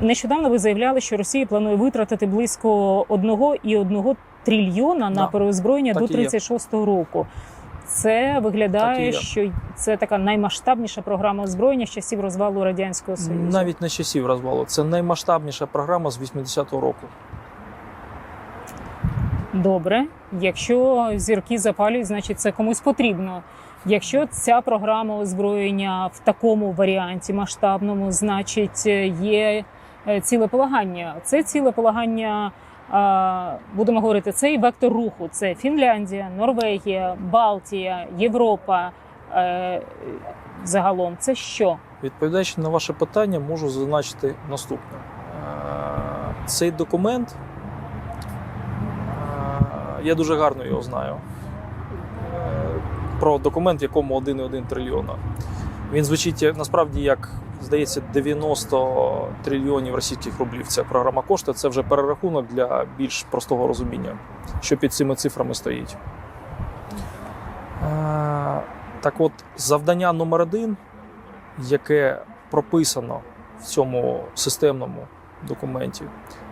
Нещодавно ви заявляли, що Росія планує витратити близько 1,1 трильйона на Да. переозброєння Так до і є. 36-го року. Це виглядає, що це така наймасштабніша програма озброєння з часів розвалу радянського союзу. Навіть не з часів розвалу. Це наймасштабніша програма з 80-го року. Добре, якщо зірки запалюють, значить це комусь потрібно. Якщо ця програма озброєння в такому варіанті масштабному, значить е, є е, цілеполагання. Це цілеполагання, а, будемо говорити, цей вектор руху. Це Фінляндія, Норвегія, Балтія, Європа. е, Загалом, це що? Відповідаючи на ваше питання, можу зазначити наступне. Е, Цей документ, е, я дуже гарно його знаю. Е, Про документ, в якому 1,1 трильйона. Він звучить насправді як, здається, 90 трильйонів російських рублів. Ця програма коштує. Це вже перерахунок для більш простого розуміння, що під цими цифрами стоїть. Е, Так от, завдання номер один яке прописано в цьому системному документі,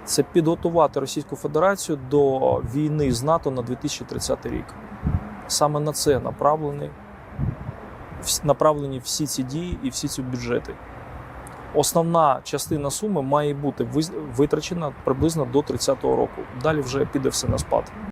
це підготувати Російську Федерацію до війни з НАТО на 2030 рік. Саме на це направлені, вс- направлені всі ці дії і всі ці бюджети. Основна частина суми має бути витрачена приблизно до 30-го року. Далі вже піде все на спад.